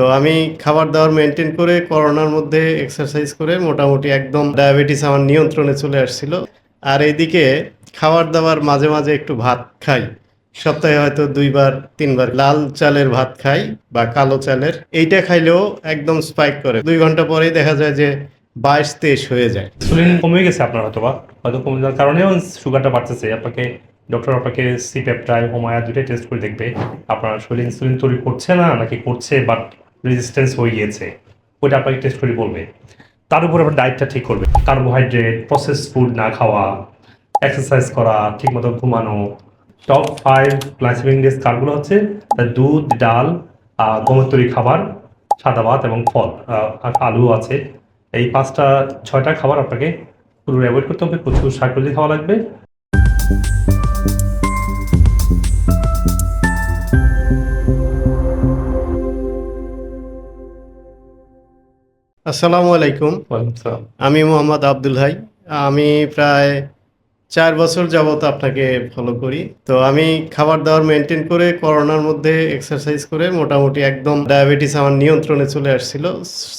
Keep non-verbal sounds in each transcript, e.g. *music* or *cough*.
তো আমি খাবার দাবার মেনটেন করে করোনার মধ্যে এক্সারসাইজ করে মোটামুটি একদম ডায়াবেটিস আমার নিয়ন্ত্রণে চলে আসছিল। আর এইদিকে খাবার দাবার মাঝে মাঝে একটু ভাত খাই। সপ্তাহে হয়তো দুইবার, তিনবার লাল চালের ভাত খাই বা কালো চালের। এইটা খাইলেও একদম স্পাইক করে। দুই ঘণ্টা পরেই দেখা যায় যে বাইশ তেইশ হয়ে যায়। ইনসুলিন কমে গেছে আপনার হয়তো বা? হয়তো কমে যাওয়ার কারণেও সুগারটা বাড়তেছে। আপনাকে ডক্টর আপনাকে সি পেপটাইড হোমায়া দুটোই টেস্ট করে দেখবে। আপনার শরীরে ইনসুলিন তৈরি করছে না নাকি করছে বাট রেজিস্ট্যান্স হয়ে গিয়েছে। ওইটা আপনাকে টেস্ট করে বলবে। তার উপর আপনার ডায়েটটা ঠিক করবে। কার্বোহাইড্রেট প্রসেস ফুড না খাওয়া এক্সারসাইজ করা ঠিকমতো ঘুমানো। টপ ফাইভ ক্লাসিফিং ডেস কারগুলো হচ্ছে দুধ ডাল আহ, গমের তৈরি খাবার সাদা ভাত এবং ফল আর আলু আছে। এই পাঁচটা ছয়টা খাবার আপনাকে পুরো অ্যাভয়েড করতে হবে। প্রচুর শাকসবজি খাওয়া লাগবে। আসসালামু আলাইকুম। আমি মোহাম্মদ আব্দুল হাই। আমি প্রায় চার বছর যাবত আপনাকে ফলো করি। তো আমি খাবার দাবার মেনটেন করে করোনার মধ্যে এক্সারসাইজ করে মোটামুটি একদম ডায়াবেটিস আমার নিয়ন্ত্রণে চলে আসছিল।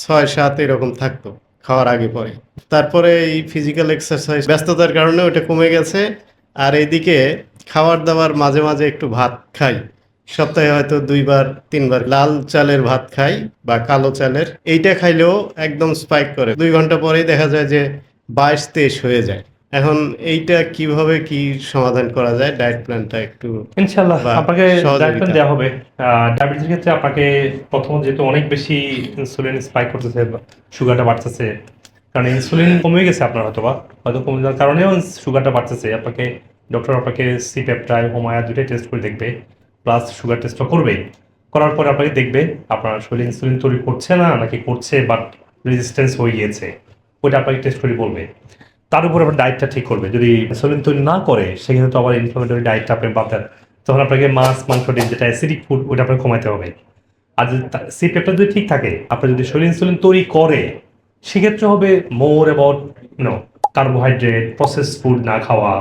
ছয় সাত এরকম থাকতো খাওয়ার আগে পরে। তারপরে এই ফিজিক্যাল এক্সারসাইজ ব্যস্ততার কারণে ওটা কমে গেছে। আর এইদিকে খাবার দাবার মাঝে মাঝে একটু ভাত খাই। সপ্তাহে হয়তো দুইবার তিনবার লাল চালের ভাত খাই বা কালো চালের। এইটা খাইলেও একদম স্পাইক করে। দুই ঘণ্টা পরেই দেখা যায় যে বাইশ তেইশ হয়ে যায়। এখন এইটা কীভাবে কি সমাধান করা যায়? ডায়েট প্ল্যানটা একটু ইনশাল্লাহ বা আপনাকে ডায়েট প্ল্যান দেওয়া হবে। ডায়াবেটিসের ক্ষেত্রে আপনাকে প্রথমত যেহেতু অনেক বেশি ইনসুলিন স্পাইক করতেছে সুগারটা বাড়তেছে কারণ ইনসুলিন কমে গেছে আপনার হয়তো বা হয়তো কমে যাওয়ার কারণেও সুগারটা বাড়তেছে। আপনাকে ডক্টর আপনাকে সি পেপটাইড হোমায়া দুটোই টেস্ট করে দেখবে। প্লাস সুগার টেস্টও করবে। করার পরে আপনাকে দেখবে আপনার শরীরে ইনসুলিন তৈরি করছে না, নাকি করছে বাট রেজিস্ট্যান্স হয়ে গিয়েছে। ওইটা আপনাকে টেস্ট করে বলবে। তার উপর আপনার ডায়েটটা ঠিক করবে। যদি ইনসুলিন তৈরি না করে, সেক্ষেত্রে তো আবার ইনফ্লামেটরি ডায়েটটা আপনি পাবেন তখন আপনাকে মাছ, মাংস, ডিম, যেটা অ্যাসিডিক ফুড ওইটা আপনাকে কমাতে হবে। আর যদি সি পেপটা যদি ঠিক থাকে, আপনার যদি শরীর ইনসুলিন তৈরি করে, সেক্ষেত্রে হবে more about no carbohydrate process food না খাওয়া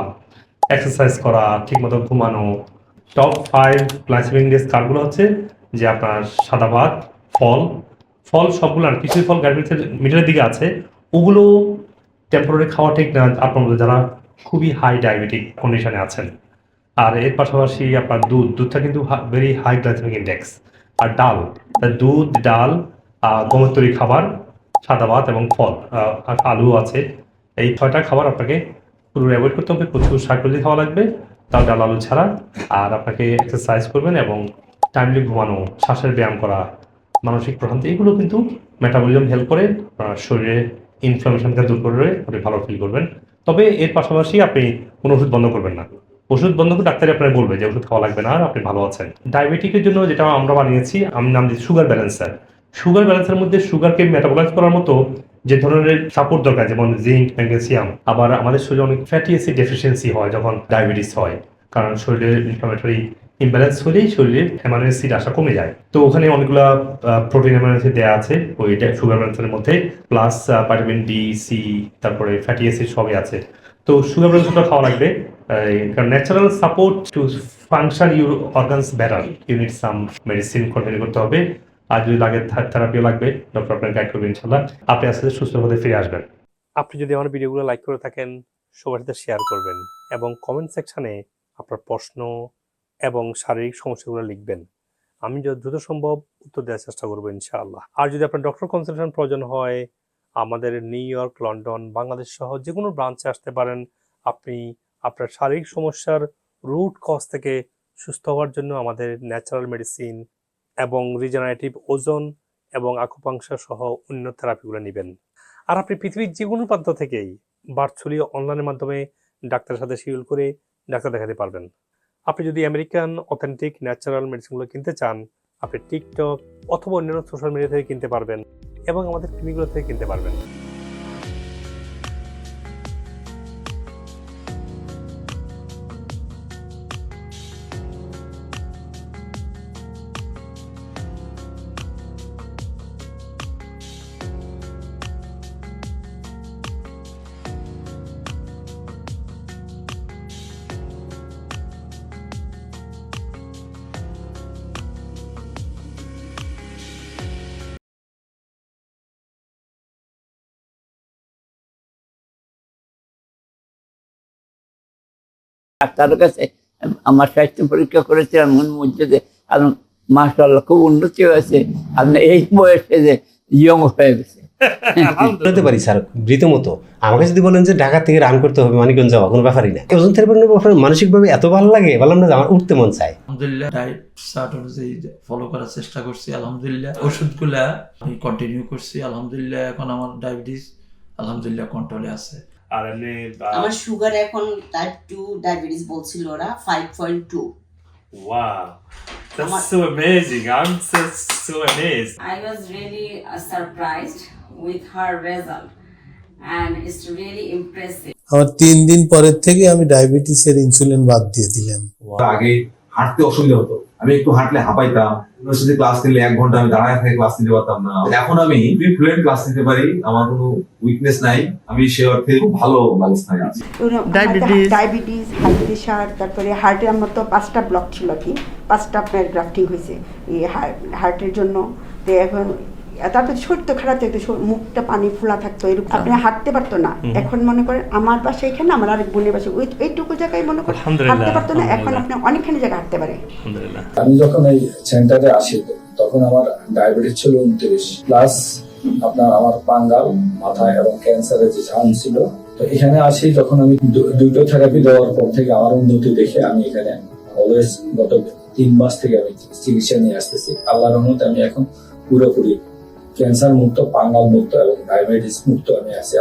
এক্সারসাইজ করা, ঠিকমতো ঘুমানো টপ ফাইভ ক্লাসিফিং ডেস কারগুলো হচ্ছে যে আপনার সাদা ভাত, ফল ফল সবগুলো আর কিছু ফল গাড়িতে মিডলের দিকে আছে। ওগুলো টেম্পোরারি খাওয়া ঠিক না আপনার যারা খুবই হাই ডায়াবেটিক কন্ডিশনে আছেন। আর এর পাশাপাশি আপনার দুধ, দুধটা কিন্তু ভেরি হাই গ্লাইসেমিক ইন্ডেক্স আর ডাল দুধ, ডাল গমের তৈরি খাবার, সাদা ভাত এবং ফল আর আলু আছে। এই ছয়টা খাবার আপনাকে পুরো অ্যাভয়েড করতে হবে, প্রচুর শাকসবজি খাওয়া লাগবে। তাও ডাল, আলু ছাড়া। আর আপনাকে এক্সারসাইজ করবেন এবং টাইমলি ঘুমানো, শ্বাসের ব্যায়াম করা, মানসিক প্রশান্তি, এগুলো কিন্তু মেটাবলিজম হেল্প করে, আপনার শরীরে ইনফ্লামেশনকে দূর করে আপনি ভালো ফিল করবেন। তবে এর পাশাপাশি আপনি কোনো ওষুধ বন্ধ করবেন না। ওষুধ বন্ধ করে ডাক্তারই আপনার বলবে যে ওষুধ খাওয়া লাগবে না আর আপনি ভালো আছেন। ডায়াবেটিকের জন্য যেটা আমরা বানিয়েছি, আমি নাম দিচ্ছি সুগার ব্যালেন্সার সুগার ব্যালেন্সের মধ্যে সুগারকে মেটাবলাইজ করার মতো যে ধরনের সাপোর্ট দরকার, যেমন জিঙ্ক ম্যাগনেসিয়াম আবার আমাদের শরীরে অনেক ফ্যাটি অ্যাসিড ডেফিসিয়েন্সি হয় যখন ডায়াবেটিস হয়, কারণ শরীরের ইনফ্লামেটরি ইমব্যালেন্স হলেই শরীরে অ্যামাইনো আসা কমে যায়। তো ওখানে অনেকগুলো প্রোটিন অ্যামাইনো দেওয়া আছে, ওই সুগার ব্যালেন্সের মধ্যে প্লাস ভিটামিন ডি সি তারপরে ফ্যাটি অ্যাসিড সবই আছে। তো সুগার ব্যালেন্সটা খাওয়া লাগবে কারণ natural support to function your organs better unit some medicine continue করতে হবে। আর যদি লাগে থেরাপিও লাগবে ডক্টর আপনার গাইড করবে ইনশাল্লাহ আপনি আস্তে আস্তে সুস্থভাবে ফিরে আসবেন। আপনি যদি আমার ভিডিওগুলো লাইক করে থাকেন, সবার সাথে শেয়ার করবেন এবং কমেন্ট সেকশনে আপনার প্রশ্ন এবং শারীরিক সমস্যাগুলো লিখবেন। আমি যত দ্রুত সম্ভব উত্তর দেওয়ার চেষ্টা করব ইনশাআল্লাহ। আর যদি আপনার ডক্টর কনসালটেশন প্রয়োজন হয়, আমাদের নিউ ইয়র্ক লন্ডন বাংলাদেশ সহ যে কোনো ব্রাঞ্চে আসতে পারেন। আপনি আপনার শারীরিক সমস্যার রুট কজ থেকে সুস্থ হওয়ার জন্য আমাদের ন্যাচারাল মেডিসিন এবং রিজেনারেটিভ ওজন এবং আকুপাংশা সহ অন্য থেরাপিগুলো নেবেন। আর আপনি পৃথিবীর যে কোনো প্রান্ত থেকেই ভার্চুয়ালি অনলাইনের মাধ্যমে ডাক্তারের সাথে শিডিউল করে ডাক্তার দেখাতে পারবেন। আপনি যদি আমেরিকান অথেন্টিক ন্যাচারাল মেডিসিনগুলো কিনতে চান, আপনি টিকটক অথবা অন্যান্য সোশ্যাল মিডিয়া থেকে কিনতে পারবেন এবং আমাদের ক্লিনিকগুলো থেকে কিনতে পারবেন। ডাক্তারের কাছে আমার স্বাস্থ্য পরীক্ষা করেছিলাম মন মধ্যে যে মাসাল্লাহ খুব উন্নতি হয়েছে। আপনি এই বয়সে যে ইয়ং হয়ে গেছে। *laughs* বলতে পারি স্যার রীতিমতো। আমাকে যদি বলেন যে ঢাকা থেকে রান করতে হবে মানিকগঞ্জ যাওয়া কোনো ব্যাপারই না। ওজন থেরাপির মানসিকভাবে এত ভালো লাগে? বললাম না আমার উঠতে মন চায়। আলহামদুলিল্লাহ ডায়েট চার্ট অনুযায়ী ফলো করার চেষ্টা করছি আলহামদুলিল্লাহ। ওষুধগুলা আমি কন্টিনিউ করছি আলহামদুলিল্লাহ। এখন আমার ডায়াবেটিস আলহামদুলিল্লাহ কন্ট্রোলে আছে। আর এমনি আমার সুগার এখন টাইপ টু ডায়াবেটিস বলছিল ওরা five point two wow That's so amazing. I'm so so amazed. I was really uh, surprised with her result and it's really impressive. আমার তিন দিন পরের থেকে আমি ডায়াবেটিসের ইনসুলিন বাদ দিয়ে দিলাম আগে হাঁটতে অসুবিধা হতো আমি একটু হাঁটলে হাঁপাইতাম ইউনিভার্সিটি ক্লাস নিলে এক ঘণ্টা আমি দাঁড়ায় থেকে ক্লাস নিতে পারতাম না। এখন আমি ফ্লুয়েন্ট ক্লাস নিতে পারি আমার কোনো উইকনেস নাই আমি সে অর্থে খুব ভালো অবস্থায় আছি ডায়াবেটিস হাই প্রেশার তারপরে হার্টে আমার তো পাঁচটা ব্লক ছিল কি পাঁচটা আপনার গ্রাফটিং হয়েছে। এই হার্টের জন্য। তো এখন তারপর শরীর তো খারাপ থাকতো মুখটা পানি ফোলা থাকতো এরকম। আপনি হাঁটতে পারতো না। এখন মনে করেন আমার বাসা এখানে আমার আরেক বোনের বাসা ওই এইটুকু জায়গায় মনে করেন হাঁটতে পারতো না এখন আপনি অনেকখানি জায়গায় হাঁটতে পারে আমি যখন এই সেন্টারে আসি তখন আমার ডায়াবেটিস ছিল উনত্রিশ। প্লাস আপনার আমার পাঙ্গাল মাথায় এবং ক্যান্সারের যে ঝাম ছিল। তো এখানে আসি যখন আমি দু- দুটো থেরাপি দেওয়ার পর থেকে আমার উন্নতি দেখে আমি এখানে অলওয়েজ গত তিন মাস থেকে আমি চিকিৎসা নিয়ে আসতেছি। আল্লাহর রহমতে আমি এখন পুরোপুরি ক্যান্সার মুক্ত পাঙ্গাল মুক্ত এবং ডায়াবেটিস মুক্ত আমি আছি।